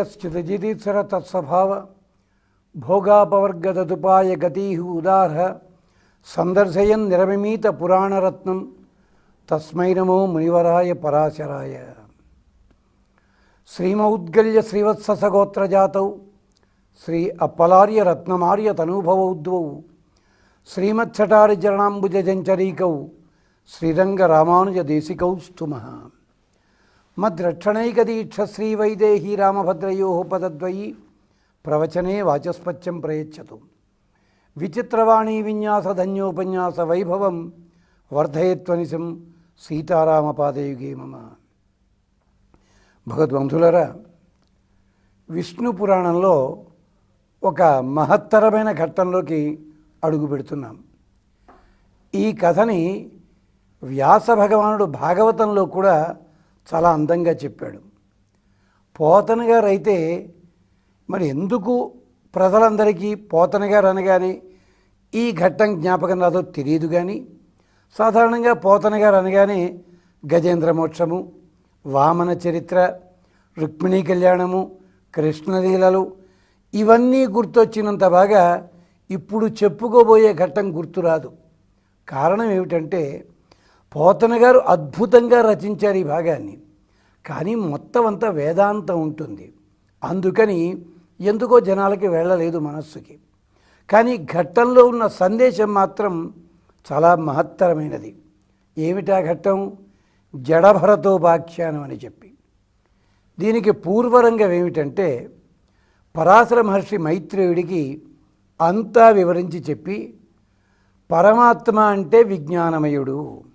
यश्चिदजिदीत्सरतत्सभाव भोगापवर्गदुपाय गतिः उदारः सन्दर्शयन् निरमिमीतपुराणरत्नं तस्म नमो मुनिवराय पराशराय। श्रीमौद्गल्य श्रीवत्ससगोत्रजातौ श्री अप्पलार्यरत्नमार्यतनुभवौद्वौ श्रीमच्छटारिचरणाम्बुजजञ्चरीकौ, श्रीरङ्गरामानुजदेशिकौ स्तुमः। తనూభవౌద్వౌ శ్రీమత్సటారిచరణాంబుజంచరీకౌ రామభద్రయో పదద్వయీ. ప్రవచనే వాచస్పత్యం ప్రయచ్చతు. విచిత్రవాణీ విన్యాసధన్యోపన్యాస వైభవం వర్ధయత్వనిశం సీతారామపాదయుగే మమ. భగద్వంధులరా విష్ణు పురాణంలో ఒక మహత్తరమైన ఘట్టంలోకి అడుగు పెడుతున్నాం. ఈ కథని వ్యాస భగవానుడు భాగవతంలో కూడా చాలా అందంగా చెప్పాడు. పోతన గారు అయితే మరి ఎందుకు ప్రజలందరికీ పోతన గారు అనగానే ఈ ఘట్టం జ్ఞాపకం రాదో తెలియదు కానీ సాధారణంగా పోతన గారు అనగానే గజేంద్ర మోక్షము వామన చరిత్ర రుక్మిణీ కళ్యాణము కృష్ణలీలలు ఇవన్నీ గుర్తొచ్చినంత బాగా ఇప్పుడు చెప్పుకోబోయే ఘట్టం గుర్తురాదు. కారణం ఏమిటంటే పోతన గారు అద్భుతంగా రచించారు ఈ భాగాన్ని. కానీ మొత్తం అంతా వేదాంతం ఉంటుంది. అందుకని ఎందుకో జనాలకి వెళ్ళలేదు మనస్సుకి. కానీ ఘట్టంలో ఉన్న సందేశం మాత్రం చాలా మహత్తరమైనది. ఏమిటా ఘట్టం? జడభరతోపాఖ్యానం అని చెప్పి. దీనికి పూర్వరంగం ఏమిటంటే పరాశర మహర్షి మైత్రేయుడికి అంతా వివరించి చెప్పి పరమాత్మ అంటే విజ్ఞానమయుడు.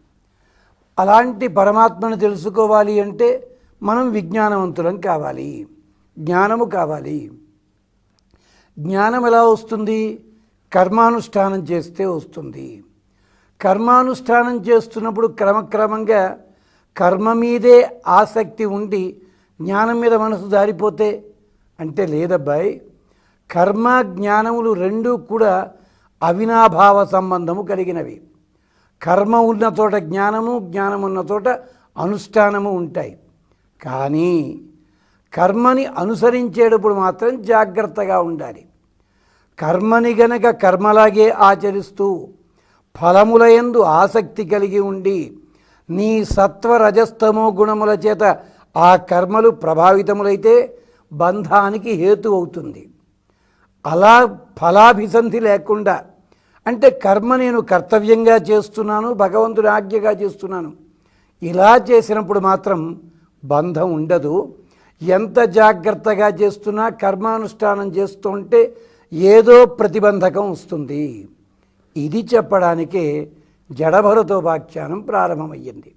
అలాంటి పరమాత్మను తెలుసుకోవాలి అంటే మనం విజ్ఞానవంతులం కావాలి. జ్ఞానము కావాలి. జ్ఞానం ఎలా వస్తుంది? కర్మానుష్ఠానం చేస్తే వస్తుంది. కర్మానుష్ఠానం చేస్తున్నప్పుడు క్రమక్రమంగా కర్మ మీదే ఆసక్తి ఉండి జ్ఞానం మీద మనసు జారిపోతే అంటే లేదబ్బాయి కర్మ జ్ఞానములు రెండూ కూడా అవినాభావ సంబంధము కలిగినవి. కర్మ ఉన్న చోట జ్ఞానము జ్ఞానం ఉన్న చోట అనుష్ఠానము ఉంటాయి. కానీ కర్మని అనుసరించేటప్పుడు మాత్రం జాగ్రత్తగా ఉండాలి. కర్మని గనక కర్మలాగే ఆచరిస్తూ ఫలములయందు ఆసక్తి కలిగి ఉండి నీ సత్వరజస్తమో గుణముల చేత ఆ కర్మలు ప్రభావితములైతే బంధానికి హేతు అవుతుంది. అలా ఫలాభిసంధి లేకుండా అంటే కర్మ నేను కర్తవ్యంగా చేస్తున్నాను భగవంతుడి ఆజ్ఞగా చేస్తున్నాను. ఇలా చేసినప్పుడు మాత్రం బంధం ఉండదు. ఎంత జాగ్రత్తగా చేస్తున్నా కర్మానుష్ఠానం చేస్తుంటే ఏదో ప్రతిబంధకం వస్తుంది. ఇది చెప్పడానికే జడభరతోపాఖ్యానం ప్రారంభమయ్యింది.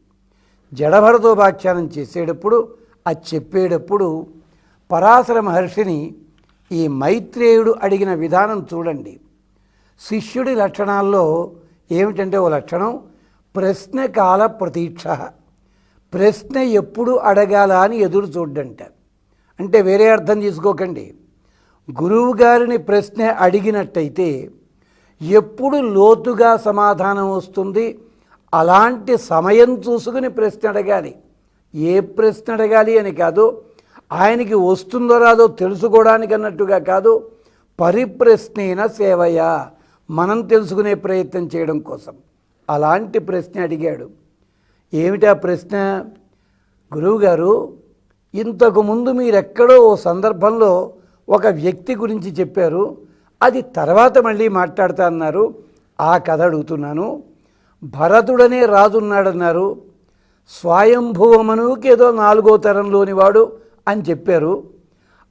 జడభరతోపాఖ్యానం చేసేటప్పుడు అది చెప్పేటప్పుడు పరాశర మహర్షిని ఈ మైత్రేయుడు అడిగిన విధానం చూడండి. శిష్యుడి లక్షణాల్లో ఏమిటంటే ఓ లక్షణం ప్రశ్న కాల ప్రతీక్ష. ప్రశ్న ఎప్పుడు అడగాల అని ఎదురు చూడంట అంటే వేరే అర్థం తీసుకోకండి. గురువు గారిని ప్రశ్న అడిగినట్టయితే ఎప్పుడు లోతుగా సమాధానం వస్తుంది? అలాంటి సమయం చూసుకుని ప్రశ్న అడగాలి. ఏ ప్రశ్న అడగాలి అని కాదు ఆయనకి వస్తుందో రాదో తెలుసుకోవడానికి అన్నట్టుగా కాదు పరిప్రశ్నేన సేవయా. మనం తెలుసుకునే ప్రయత్నం చేయడం కోసం. అలాంటి ప్రశ్న అడిగాడు. ఏమిటా ప్రశ్న? గురువుగారు ఇంతకుముందు మీరెక్కడో ఓ సందర్భంలో ఒక వ్యక్తి గురించి చెప్పారు. అది తర్వాత మళ్ళీ మాట్లాడతా అన్నారు. ఆ కథ అడుగుతున్నాను. భరతుడనే రాజున్నాడన్నారు. స్వయంభువమనుకి ఏదో నాలుగో తరంలోని వాడు అని చెప్పారు.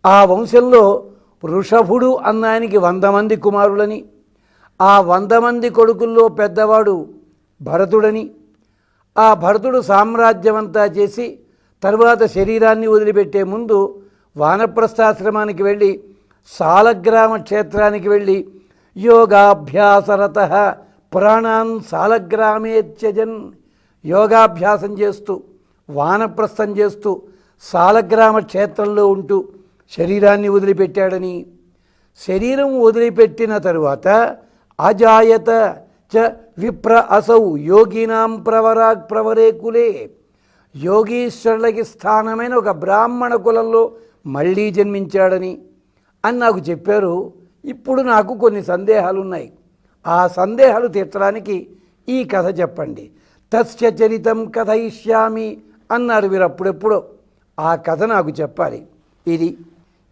ఆ వంశంలో వృషభుడు అన్నాయనికి వంద మంది కుమారులని ఆ వంద మంది కొడుకుల్లో పెద్దవాడు భరతుడని ఆ భరతుడు సామ్రాజ్యమంతా చేసి తరువాత శరీరాన్ని వదిలిపెట్టే ముందు వానప్రస్థాశ్రమానికి వెళ్ళి సాలగ్రామ క్షేత్రానికి వెళ్ళి యోగాభ్యాసరత పురాణాన్ సాలగ్రామే త్యజన్ యోగాభ్యాసం చేస్తూ వానప్రస్థం చేస్తూ సాలగ్రామ క్షేత్రంలో ఉంటూ శరీరాన్ని వదిలిపెట్టాడని. శరీరం వదిలిపెట్టిన తరువాత అజాయత చ విప్ర అసౌ యోగినాం ప్రవరాగ్ ప్రవరే కులే. యోగీశ్వరులకి స్థానమైన ఒక బ్రాహ్మణ కులంలో మళ్ళీ జన్మించాడని. అని నాకు చెప్పారు. ఇప్పుడు నాకు కొన్ని సందేహాలు ఉన్నాయి ఆ సందేహాలు తీర్చడానికి ఈ కథ చెప్పండి. తస్య చరితం కథయిష్యామి అన్నారు మీరు అప్పుడెప్పుడో. ఆ కథ నాకు చెప్పాలి. ఇది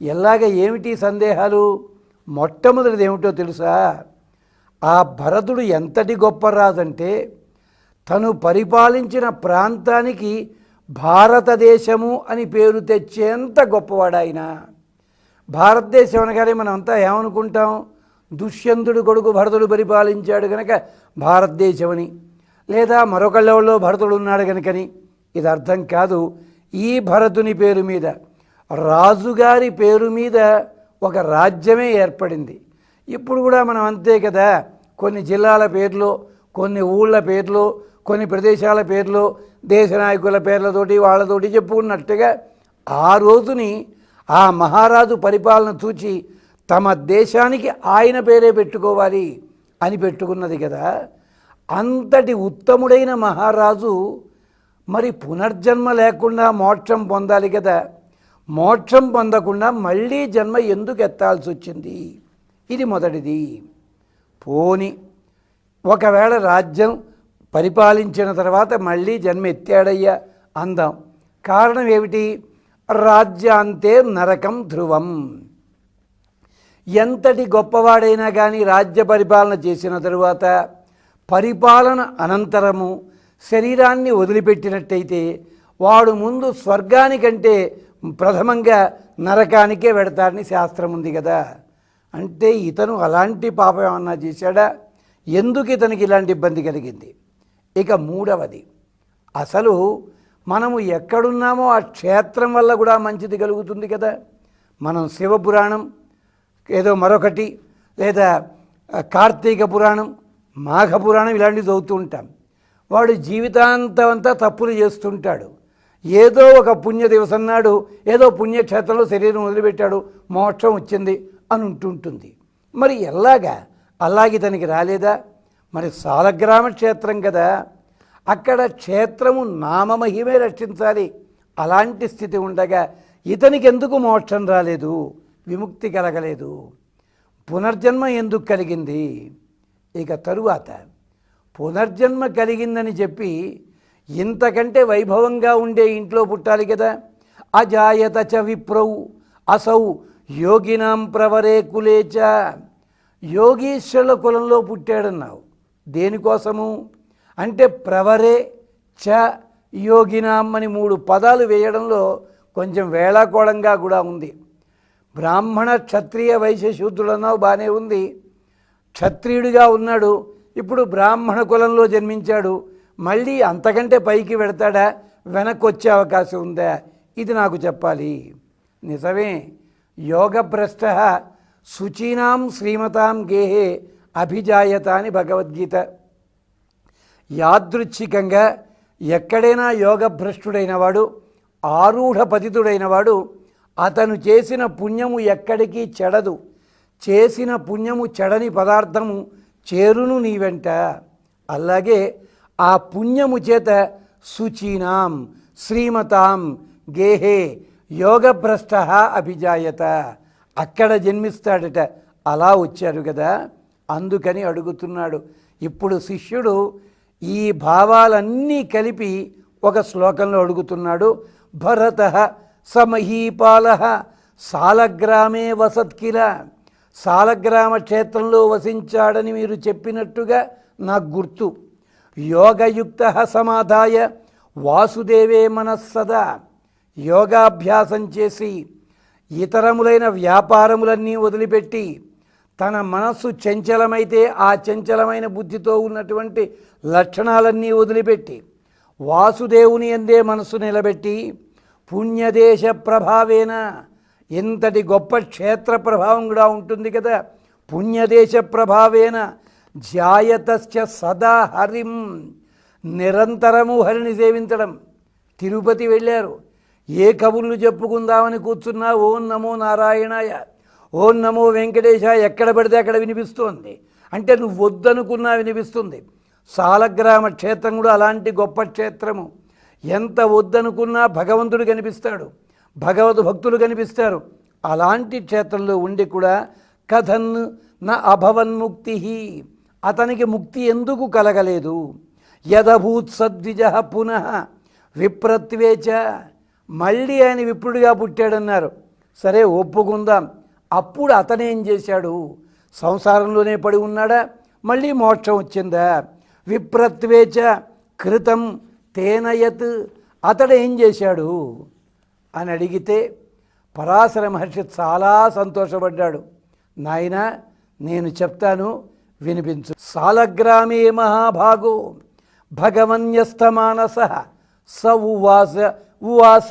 ఎలాగ ఏమిటి సందేహాలు? మొట్టమొదటిది ఏమిటో తెలుసా? ఆ భరతుడు ఎంతటి గొప్ప రాజంటే తను పరిపాలించిన ప్రాంతానికి భారతదేశము అని పేరు తెచ్చేంత గొప్పవాడాయన భారతదేశం అనగానే మనం అంతా ఏమనుకుంటాం? దుష్యంతుడు కొడుకు భరతుడు పరిపాలించాడు కనుక భారతదేశం అని లేదా మరొక లెవెల్లో భరతుడు ఉన్నాడు కనుకని ఇది అర్థం కాదు. ఈ భరతుని పేరు మీద రాజుగారి పేరు మీద ఒక రాజ్యమే ఏర్పడింది. ఇప్పుడు కూడా మనం అంతే కదా. కొన్ని జిల్లాల పేర్లు కొన్ని ఊళ్ళ పేర్లు కొన్ని ప్రదేశాల పేర్లు దేశ నాయకుల పేర్లతోటి వాళ్ళతోటి చెప్పుకున్నట్టుగా ఆ రోజుని ఆ మహారాజు పరిపాలన చూచి తమ దేశానికి ఆయన పేరే పెట్టుకోవాలి అని పెట్టుకున్నది కదా. అంతటి ఉత్తముడైన మహారాజు మరి పునర్జన్మ లేకుండా మోక్షం పొందాలి కదా. మోక్షం పొందకుండా మళ్ళీ జన్మ ఎందుకు ఎత్తాల్సి వచ్చింది ఇది మొదటిది. పోని ఒకవేళ రాజ్యం పరిపాలించిన తర్వాత మళ్ళీ జన్మ ఎత్తాడయ్యా అందాం. కారణం ఏమిటి? రాజ్యాంతే నరకం ధ్రువం. ఎంతటి గొప్పవాడైనా కానీ రాజ్య పరిపాలన చేసిన తరువాత పరిపాలన అనంతరము శరీరాన్ని వదిలిపెట్టినట్టయితే వాడు ముందు స్వర్గానికంటే ప్రథమంగా నరకానికే వెడతాడని శాస్త్రం ఉంది కదా అంటే ఇతను అలాంటి పాపం ఏమన్నా చేశాడా? ఎందుకు ఇతనికి ఇలాంటి ఇబ్బంది కలిగింది? ఇక మూడవది అసలు మనము ఎక్కడున్నామో ఆ క్షేత్రం వల్ల కూడా మంచిది కలుగుతుంది కదా. మనం శివపురాణం ఏదో మరొకటి లేదా కార్తీక పురాణం మాఘ పురాణం ఇలాంటివి చదువుతూ ఉంటాం. వాడు జీవితాంతం అంతా తప్పులు చేస్తుంటాడు. ఏదో ఒక పుణ్య దివసం నాడు ఏదో పుణ్యక్షేత్రంలో శరీరం వదిలిపెట్టాడు మోక్షం వచ్చింది అని ఉంటుంటుంది మరి ఎలాగా? అలాగే తనకి రాలేదా? మరి సాలగ్రామ క్షేత్రం కదా. అక్కడ క్షేత్రము నామమహిమే రక్షించాలి. అలాంటి స్థితి ఉండగా ఇతనికి ఎందుకు మోక్షం రాలేదు? విముక్తి కలగలేదు. పునర్జన్మ ఎందుకు కలిగింది? ఇక తరువాత. పునర్జన్మ కలిగిందని చెప్పి ఇంతకంటే వైభవంగా ఉండే ఇంట్లో పుట్టాలి కదా. అజాయత చ విప్రౌ అసౌ యోగినాం ప్రవరే కులేచ యోగీశ్వరుల కులంలో పుట్టాడన్నావు. దేనికోసము? అంటే ప్రవరే చ యోగినాం అని మూడు పదాలు వేయడంలో కొంచెం వేళాకోళంగా కూడా ఉంది. బ్రాహ్మణ క్షత్రియ వైశ్య అన్నావు బాగానే ఉంది. క్షత్రియుడిగా ఉన్నాడు. ఇప్పుడు బ్రాహ్మణ కులంలో జన్మించాడు. మళ్ళీ అంతకంటే పైకి వెడతాడా? వెనక్కి వచ్చే అవకాశం ఉందా? ఇది నాకు చెప్పాలి. నిజమే. యోగభ్రష్ట శుచీనాం శ్రీమతాం గేహే అభిజాయత అని భగవద్గీత. యాదృచ్ఛికంగా ఎక్కడైనా యోగభ్రష్టుడైన వాడు ఆరూఢ పతితుడైన వాడు అతను చేసిన పుణ్యము ఎక్కడికి చెడదు. చేసిన పుణ్యము చెడని పదార్థము చేరును నీ వెంట. అలాగే ఆ పుణ్యము చేత శుచీనాం శ్రీమతాం గేహే యోగభ్రష్ట అభిజాయత. అక్కడ జన్మిస్తాడట. అలా వచ్చారు కదా అందుకని అడుగుతున్నాడు. ఇప్పుడు శిష్యుడు ఈ భావాలన్నీ కలిపి ఒక శ్లోకంలో అడుగుతున్నాడు. భరత సమహీపాల సాలగ్రామే వసత్కిల సాలగ్రామ క్షేత్రంలో వసించాడని మీరు చెప్పినట్టుగా నాకు గుర్తు. యోగయుక్త సమాధాయ వాసుదేవే మనస్సదా. యోగాభ్యాసం చేసి ఇతరములైన వ్యాపారములన్నీ వదిలిపెట్టి తన మనస్సు చంచలమైతే ఆ చంచలమైన బుద్ధితో ఉన్నటువంటి లక్షణాలన్నీ వదిలిపెట్టి వాసుదేవుని ఎందే మనస్సు నిలబెట్టి పుణ్యదేశ ప్రభావేన ఇంతటి గొప్ప క్షేత్ర ప్రభావం కూడా ఉంటుంది కదా. పుణ్యదేశ ప్రభావేన జాయతశ్చ సదా హరిం నిరంతరము హరిని సేవించడం. తిరుపతి వెళ్ళారు. ఏ కబుర్లు చెప్పుకుందామని కూర్చున్నా ఓం నమో నారాయణాయ ఓం నమో వెంకటేశ ఎక్కడ పడితే అక్కడ వినిపిస్తోంది. అంటే నువ్వు వద్దనుకున్నా వినిపిస్తుంది. సాలగ్రామ క్షేత్రం కూడా అలాంటి గొప్ప క్షేత్రము. ఎంత వద్దనుకున్నా భగవంతుడు కనిపిస్తాడు. భగవద్ భక్తులు కనిపిస్తారు. అలాంటి క్షేత్రంలో ఉండి కూడా కథన్ నా అభవన్ముక్తి అతనికి ముక్తి ఎందుకు కలగలేదు? యదభూత్ సద్విజ పునః విప్రత్వేచ. మళ్ళీ ఆయన విప్రుడిగా పుట్టాడన్నారు. సరే ఒప్పుకుందాం. అప్పుడు అతనేం చేశాడు? సంసారంలోనే పడి ఉన్నాడా? మళ్ళీ మోక్షం వచ్చిందా? విప్రత్వేచ కృతం తేనయత్. అతడు ఏం చేశాడు? అని అడిగితే పరాశర మహర్షి చాలా సంతోషపడ్డాడు. నాయన నేను చెప్తాను వినిపించు. సాలగ్రామే మహాభాగో భగవన్యస్తమానస స ఉవాస ఉవాస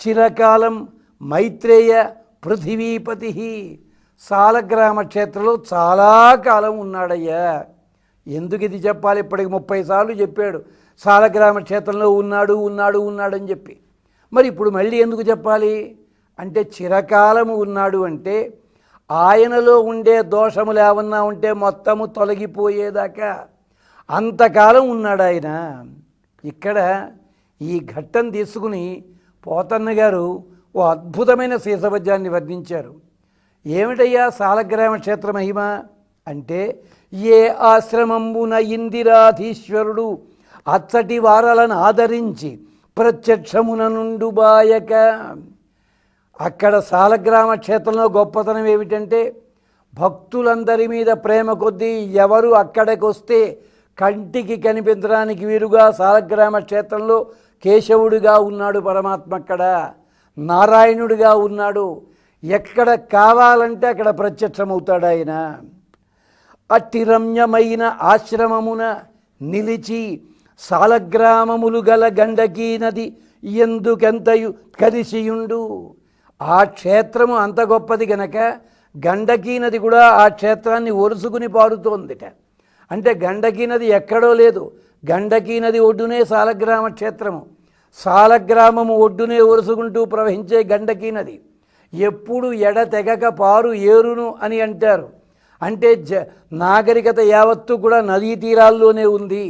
చిరకాలం మైత్రేయ పృథివీపతి. సాలగ్రామ క్షేత్రంలో చాలా కాలం ఉన్నాడయ్యా. ఎందుకు ఇది చెప్పాలి? ఇప్పటికి ముప్పై సార్లు చెప్పాడు. సాలగ్రామ క్షేత్రంలో ఉన్నాడు ఉన్నాడు ఉన్నాడని చెప్పి. మరి ఇప్పుడు మళ్ళీ ఎందుకు చెప్పాలి? అంటే చిరకాలము ఉన్నాడు అంటే ఆయనలో ఉండే దోషములు ఏమన్నా ఉంటే మొత్తము తొలగిపోయేదాకా. అంతకాలం ఉన్నాడు ఆయన ఇక్కడ ఈ ఘట్టం తీసుకుని పోతన్న గారు ఓ అద్భుతమైన శీసపద్యాన్ని వర్ణించారు. ఏమిటయ్యా సాలగ్రామ క్షేత్ర మహిమ? అంటే ఏ ఆశ్రమంబున ఇందిరాధీశ్వరుడు అచ్చటి వారలను ఆదరించి ప్రత్యక్షమున నుండు బాయక. అక్కడ సాలగ్రామ క్షేత్రంలో గొప్పతనం ఏమిటంటే భక్తులందరి మీద ప్రేమ కొద్దీ ఎవరు అక్కడికి వస్తే కంటికి కనిపించడానికి వీరుగా సాలగ్రామ క్షేత్రంలో కేశవుడిగా ఉన్నాడు పరమాత్మ అక్కడ నారాయణుడిగా ఉన్నాడు. ఎక్కడ కావాలంటే అక్కడ ప్రత్యక్షమవుతాడు ఆయన. అతిరమ్యమైన రమ్యమైన ఆశ్రమమున నిలిచి సాలగ్రామములు గల గండకీ నది ఎందుకెంతయు కలిసియుండు ఆ క్షేత్రము అంత గొప్పది గనక గండకీ నది కూడా ఆ క్షేత్రాన్ని ఒరుసుకుని పారుతోందిట. అంటే గండకీ నది ఎక్కడో లేదు. గండకీ నది ఒడ్డునే సాలగ్రామ క్షేత్రము. సాలగ్రామము ఒడ్డునే ఒరుసుకుంటూ ప్రవహించే గండకీ నది. ఎప్పుడు ఎడ తెగక పారు ఏరును అని అంటారు. అంటే జ నాగరికత యావత్తు కూడా నదీ తీరాల్లోనే ఉంది.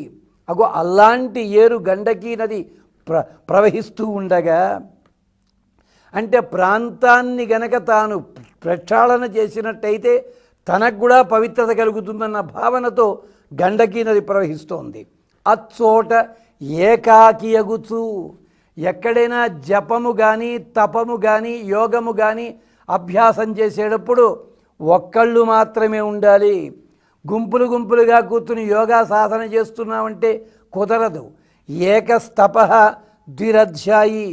అగో అలాంటి ఏరు గండకీ నది ప్ర ప్రవహిస్తూ ఉండగా అంటే ప్రాంతాన్ని గనక తాను ప్రక్షాళన చేసినట్టయితే తనకు కూడా పవిత్రత కలుగుతుందన్న భావనతో గండకీ నది ప్రవహిస్తోంది. అచ్చోట ఏకాకి ఎగుచు ఎక్కడైనా జపము కానీ తపము కానీ యోగము కానీ అభ్యాసం చేసేటప్పుడు ఒక్కళ్ళు మాత్రమే ఉండాలి. గుంపులు గుంపులుగా కూర్చుని యోగా సాధన చేస్తున్నామంటే కుదరదు. ఏకస్తప ద్విరధ్యాయి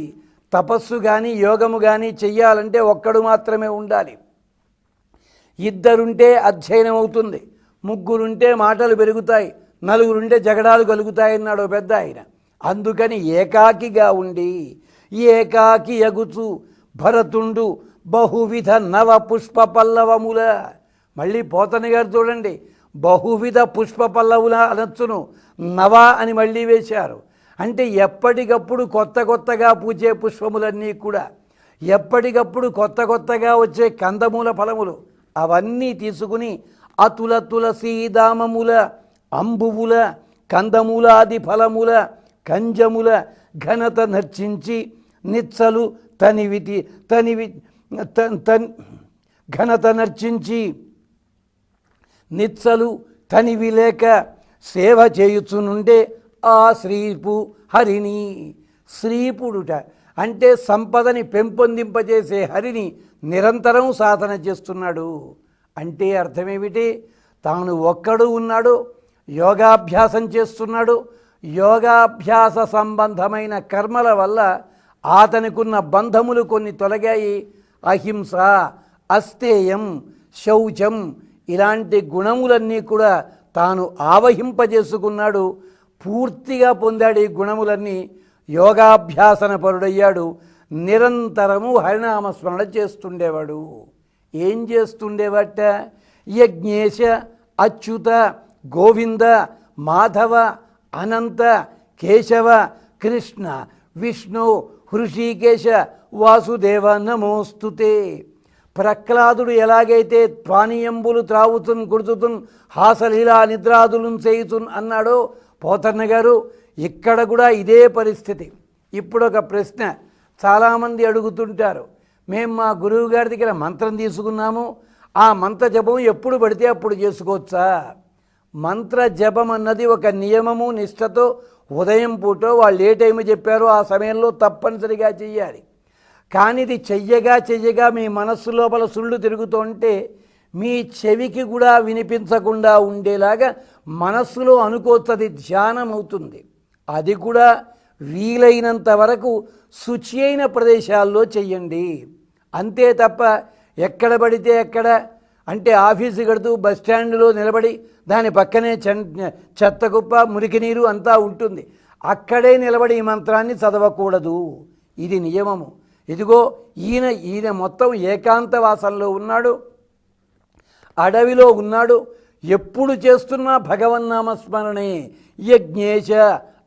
తపస్సు కానీ యోగము కానీ చెయ్యాలంటే ఒక్కడు మాత్రమే ఉండాలి. ఇద్దరుంటే అధ్యయనం అవుతుంది ముగ్గురుంటే మాటలు పెరుగుతాయి. నలుగురుంటే జగడాలు కలుగుతాయన్నాడు ఓ పెద్ద ఆయన. అందుకని ఏకాకిగా ఉండి ఏకాకి ఎగుచు భరతుండు బహువిధ నవ పుష్ప పల్లవముల మళ్ళీ పోతని గారు చూడండి బహువిధ పుష్ప పల్లవుల అనొచ్చును. నవ అని మళ్ళీ వేశారు. అంటే ఎప్పటికప్పుడు కొత్త కొత్తగా పూచే పుష్పములన్నీ కూడా. ఎప్పటికప్పుడు కొత్త కొత్తగా వచ్చే కందమూల ఫలములు. అవన్నీ తీసుకుని అతుల తులసీదామముల అంబువుల కందములాది ఫలముల కంజముల ఘనత నర్చించి నిచ్చలు తనివిటి తనివి తన్ తన్ ఘనత నర్చించి నిచ్చలు తనివి లేక సేవ చేయుచునుండే ఆ శ్రీపు హరిని శ్రీపుడుట అంటే సంపదని పెంపొందింపజేసే హరిని నిరంతరం సాధన చేస్తున్నాడు. అంటే అర్థమేమిటి? తాను ఒక్కడు ఉన్నాడు యోగాభ్యాసం చేస్తున్నాడు. యోగాభ్యాస సంబంధమైన కర్మల వల్ల అతనికున్న బంధములు కొన్ని తొలగాయి. అహింస అస్తేయం శౌచం ఇలాంటి గుణములన్నీ కూడా తాను ఆవహింపజేసుకున్నాడు. పూర్తిగా పొందాడు ఈ గుణములన్నీ. యోగాభ్యాసన పరుడయ్యాడు. నిరంతరము హరినామస్మరణ చేస్తుండేవాడు. ఏం చేస్తుండేవట? యజ్ఞేశ అచ్యుత గోవింద మాధవ అనంత కేశవ కృష్ణ విష్ణు హృషికేశ వాసుదేవ నమోస్తుతే. ప్రహ్లాదుడు ఎలాగైతే త్వానియంబులు త్రావుతున్ కుడుతుతున్ హాసలీలా నిద్రాదులను చేయుతున్ అన్నాడో పోతన్న గారు ఇక్కడ కూడా ఇదే పరిస్థితి. ఇప్పుడు ఒక ప్రశ్న. చాలామంది అడుగుతుంటారు మేము మా గురువు గారి దగ్గర మంత్రం తీసుకున్నాము ఆ మంత్ర జపం ఎప్పుడు పడితే అప్పుడు చేసుకోవచ్చా? మంత్ర జపం అన్నది ఒక నియమము నిష్టతో ఉదయం పూట వాళ్ళు ఏ టైం చెప్పారో ఆ సమయంలో తప్పనిసరిగా చెయ్యాలి. కానీ ఇది చెయ్యగా చెయ్యగా మీ మనస్సు లోపల సుళ్ళు తిరుగుతుంటే మీ చెవికి కూడా వినిపించకుండా ఉండేలాగా మనస్సులో అనుకోతుంది ధ్యానం అవుతుంది. అది కూడా వీలైనంత వరకు శుచి అయిన ప్రదేశాల్లో చెయ్యండి. అంతే తప్ప ఎక్కడ పడితే ఎక్కడ అంటే ఆఫీసు కడుతూ బస్ స్టాండ్లో నిలబడి దాని పక్కనే చెన్- చెత్త కుప్ప మురికి నీరు అంతా ఉంటుంది. అక్కడే నిలబడి ఈ మంత్రాన్ని చదవకూడదు. ఇది నియమము. ఇదిగో ఈయన ఈయన మొత్తం ఏకాంతవాసంలో ఉన్నాడు. అడవిలో ఉన్నాడు. ఎప్పుడు చేస్తున్నా భగవన్నామస్మరణే యజ్ఞేశ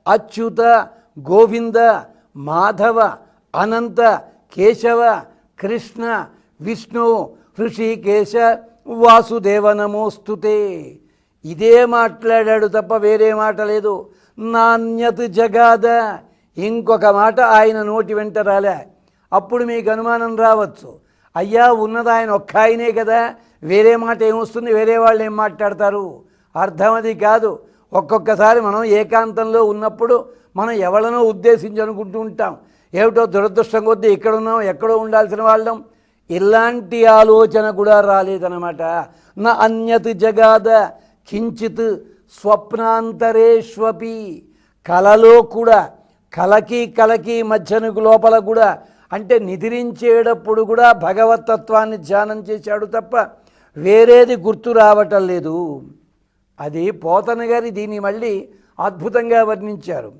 అచ్యుత గోవింద మాధవ అనంత కేశవ కృష్ణ విష్ణు ఋషికేశ వాసుదేవ నమోస్తుతే. ఇదే మాట్లాడాడు తప్ప వేరే మాట లేదు. నాణ్యత జగాద. ఇంకొక మాట ఆయన నోటి వెంట రాలే. అప్పుడు మీకు అనుమానం రావచ్చు. అయ్యా ఉన్నది ఆయన ఒక్క ఆయనే కదా. వేరే మాట ఏమొస్తుంది వేరే వాళ్ళు ఏం మాట్లాడతారు? అర్థం అది కాదు. ఒక్కొక్కసారి మనం ఏకాంతంలో ఉన్నప్పుడు మనం ఎవరినో ఉద్దేశించి అనుకుంటూ ఉంటాం. ఏమిటో దురదృష్టం కొద్దీ ఇక్కడ ఉన్నాం ఎక్కడో ఉండాల్సిన వాళ్ళం. ఇలాంటి ఆలోచన కూడా రాలేదనమాట నా అన్యత్ జగాద కించిత్ స్వప్నాంతరేష్వపి. కలలో కూడా కలకి కలకి మధ్యనకు లోపల కూడా అంటే నిద్రించేటప్పుడు కూడా భగవతత్వాన్ని ధ్యానం చేశాడు తప్ప వేరేది గుర్తు రావటం లేదు. అది పోతన గారి దీన్ని మళ్ళీ అద్భుతంగా వర్ణించారు.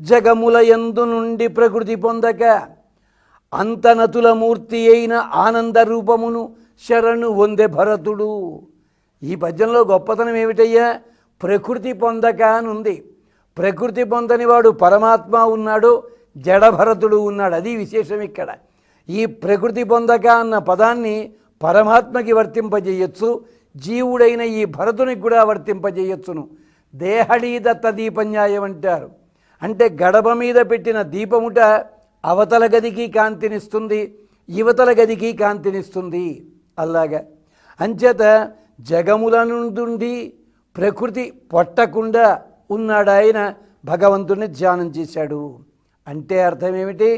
జగముల యందు నుండి ప్రకృతి పొందక అంతనతుల మూర్తి అయిన ఆనంద రూపమును శరణు వందే భరతుడు. ఈ పద్యంలో గొప్పతనం ఏమిటయ్యా? ప్రకృతి పొందక అని ఉంది ప్రకృతి పొందని వాడు పరమాత్మ ఉన్నాడు జడభరతుడు ఉన్నాడు. అది విశేషం ఇక్కడ. ఈ ప్రకృతి పొందక అన్న పదాన్ని పరమాత్మకి వర్తింపజేయొచ్చు జీవుడైన ఈ భరతునికి కూడా వర్తింపజేయొచ్చును. దేహళీదత్త దీపన్యాయం అంటారు అంటే గడప మీద పెట్టిన దీపముట అవతల గదికి కాంతినిస్తుంది యువతల గదికి కాంతినిస్తుంది అలాగా అంచేత జగముల నుండి ప్రకృతి పొట్టకుండా ఉన్నాడు ఆయన భగవంతుని ధ్యానం చేశాడు. అంటే అర్థం ఏమిటి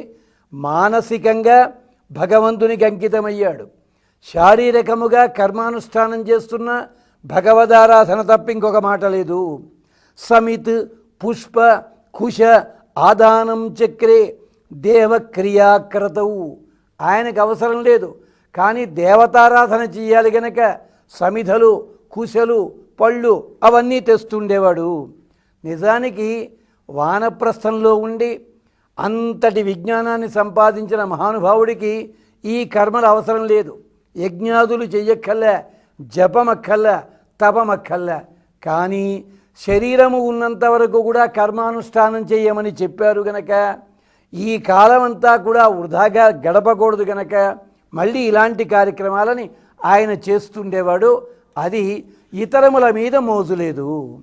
మానసికంగా భగవంతునికి అంకితమయ్యాడు. శారీరకముగా కర్మానుష్ఠానం చేస్తున్న భగవదారాధన తప్ప ఇంకొక మాట లేదు. సమిత్ పుష్ప కుశ ఆదానం చక్రే దేవక్రియాకృతవు ఆయనకు అవసరం లేదు. కానీ దేవతారాధన చేయాలి గనక సమిధలు కుశలు పళ్ళు అవన్నీ తెస్తుండేవాడు. నిజానికి వానప్రస్థంలో ఉండి అంతటి విజ్ఞానాన్ని సంపాదించిన మహానుభావుడికి ఈ కర్మలు అవసరం లేదు. యజ్ఞాదులు చెయ్యక్కల్లా జపమక్కల్లా తపమక్కల్లా కానీ శరీరము ఉన్నంత వరకు కూడా కర్మానుష్ఠానం చేయమని చెప్పారు గనక ఈ కాలం అంతా కూడా వృధాగా గడపకూడదు గనక మళ్ళీ ఇలాంటి కార్యక్రమాలని ఆయన చేస్తుండేవాడు. అది ఇతరముల మీద మోజు లేదు.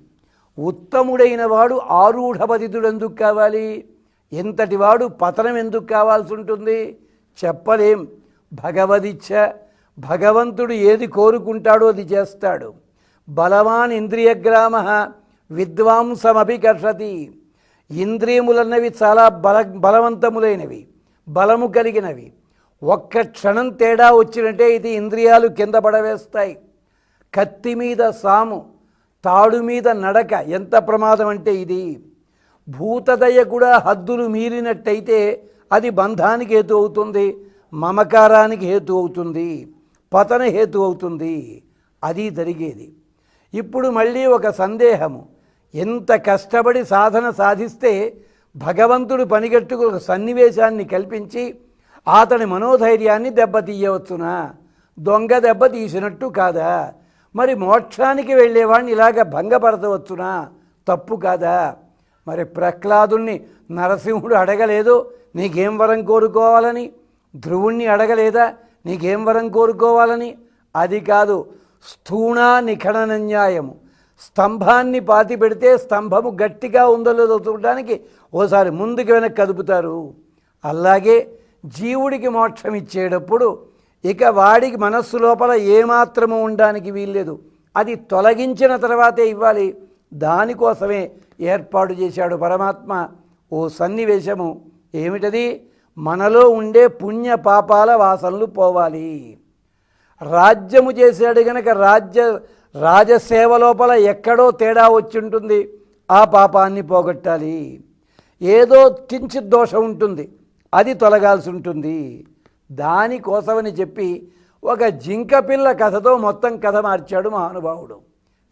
ఉత్తముడైన వాడు ఆరూఢపతితుడు ఎందుకు కావాలి? ఎంతటి వాడు పతనం ఎందుకు కావాల్సి ఉంటుంది? చెప్పలేం. భగవదిచ్ఛ. భగవంతుడు ఏది కోరుకుంటాడో అది చేస్తాడు. బలవాన్ ఇంద్రియగ్రామ విద్వాంసమపి కర్షతి. ఇంద్రియములన్నవి చాలా బల బలవంతములైనవి బలము కలిగినవి. ఒక్క క్షణం తేడా వచ్చినట్టే ఇది ఇంద్రియాలు కింద పడవేస్తాయి. కత్తి మీద సాము తాడు మీద నడక ఎంత ప్రమాదం అంటే ఇది. భూతదయ కూడా హద్దులు మీరినట్టయితే అది బంధానికి హేతు అవుతుంది మమకారానికి హేతు అవుతుంది పతన హేతు అవుతుంది. అది జరిగేది. ఇప్పుడు మళ్ళీ ఒక సందేహము. ఎంత కష్టపడి సాధన సాధిస్తే భగవంతుడు పనిగట్టుకు ఒక సన్నివేశాన్ని కల్పించి అతని మనోధైర్యాన్ని దెబ్బతీయవచ్చునా? దొంగ దెబ్బ తీసినట్టు కాదా? మరి మోక్షానికి వెళ్ళేవాడిని ఇలాగ భంగపరచవచ్చునా? తప్పు కాదా? మరి ప్రహ్లాదుణ్ణి నరసింహుడు అడగలేదు నీకేం వరం కోరుకోవాలని? ధ్రువుణ్ణి అడగలేదా నీకేం వరం కోరుకోవాలని? అది కాదు స్థూణ నిఖనన న్యాయము. స్తంభాన్ని పాతి పెడితే స్తంభము గట్టిగా ఉందో లేదో చూడడానికి ఓసారి ముందుకు వెనక్కి కదుపుతారు. అలాగే జీవుడికి మోక్షం ఇచ్చేటప్పుడు ఇక వాడికి మనస్సు లోపల ఏమాత్రము ఉండడానికి వీల్లేదు. అది తొలగించిన తర్వాతే ఇవ్వాలి. దానికోసమే ఏర్పాటు చేశాడు పరమాత్మ. ఓ సన్నివేశము ఏమిటది? మనలో ఉండే పుణ్య పాపాల వాసనలు పోవాలి. రాజ్యము చేశాడు గనక రాజ్య రాజసేవ లోపల ఎక్కడో తేడా వచ్చి ఉంటుంది ఆ పాపాన్ని పోగొట్టాలి. ఏదో కించిత్ దోషం ఉంటుంది అది తొలగాల్సి ఉంటుంది. దానికోసమని చెప్పి ఒక జింక పిల్ల కథతో మొత్తం కథ మార్చాడు మహానుభావుడు.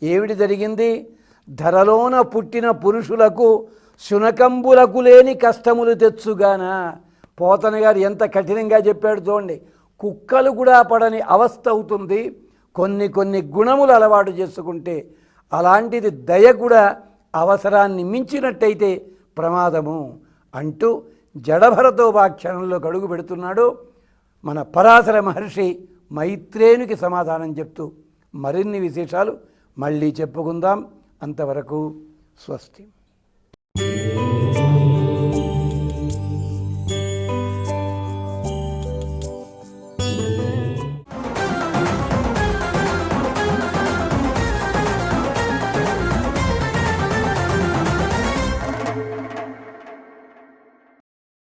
ఏమిటి జరిగింది? ధరలోన పుట్టిన పురుషులకు శునకంబులకు లేని కష్టములు తెచ్చుగాన? పోతన గారు ఎంత కఠినంగా చెప్పాడు చూడండి. కుక్కలు కూడా పడని అవస్థ అవుతుంది. కొన్ని కొన్ని గుణములు అలవాటు చేసుకుంటే అలాంటిది దయ కూడా అవసరాన్ని మించినట్టయితే ప్రమాదము అంటూ జడభరతోపాఖ్యానంలో గడుగు పెడుతున్నాడు. మన పరాశర మహర్షి మైత్రేయునికి సమాధానం చెప్తూ మరిన్ని విశేషాలు మళ్ళీ చెప్పుకుందాం. అంతవరకు స్వస్తి.